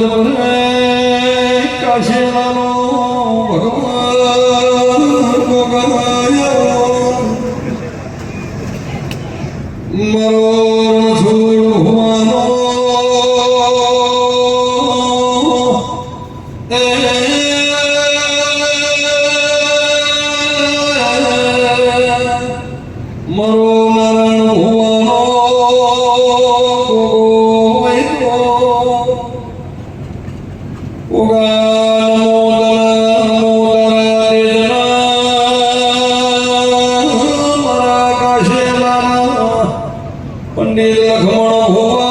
મને કાશીલાનો ભગવાન. ગોગાયો મારો રણછોડ હોવાનો એ મારો પંડિત લખમણ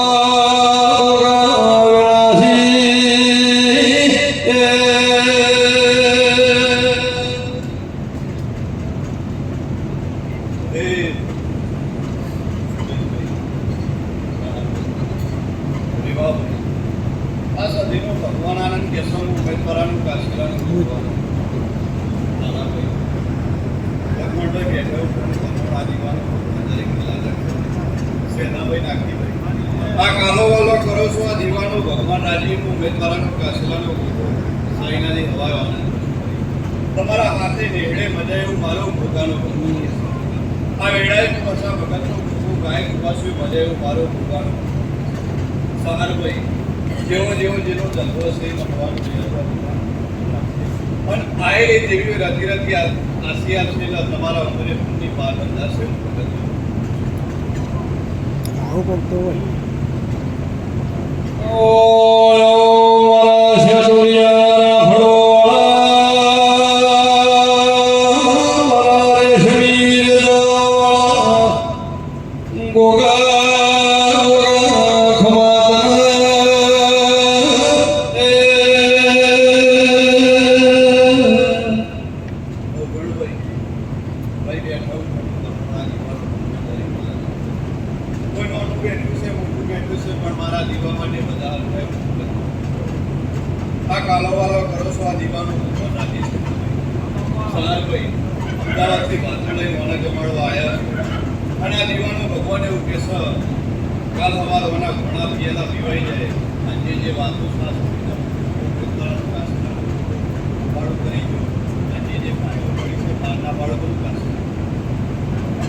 સદીનો ભગવાન આનંદ કેશવનું ઉમેદવારાનું કાશીલાનું ભગવાન લક્ષ્મણભાઈ બેઠા ભગવાન તમારા હાથે નેહડે મજા એવું મારો ભોગાનો સહારભાઈ જેવો જેવો જેનો જન્મ છે છે પણ આ એ દેવીઓ રતી રતી આવશે તમારા અંદરે પુણ્યની પાર 本おり。છે, પણ મારા દીવા માટે બધા આ કાલો વાલો કરો છો, આ દીવાનો ભગવાન નાખી છે. સલાલભાઈ અમદાવાદથી લઈ મને જમાડવા આવ્યા અને આ દીવાનો ભગવાન એવું કે છે, કાલ સવાર મને ઘણા પીએલા પીવાઈ જાય. અને જે વાતો શ્વાસ બાળકો કરી ગયો આજે જે ભાઈઓ પડી છે, બહારના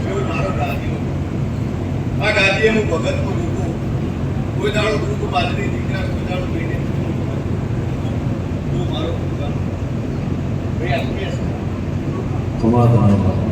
એવું મારો ગાદીઓ આ ગાદીએ હું ભગતનું કોઈ દાડો રૂપ બાજરી દીકરા કોઈ દાડો મહિને તું મારો ભાઈ આત્મીય છે તમારો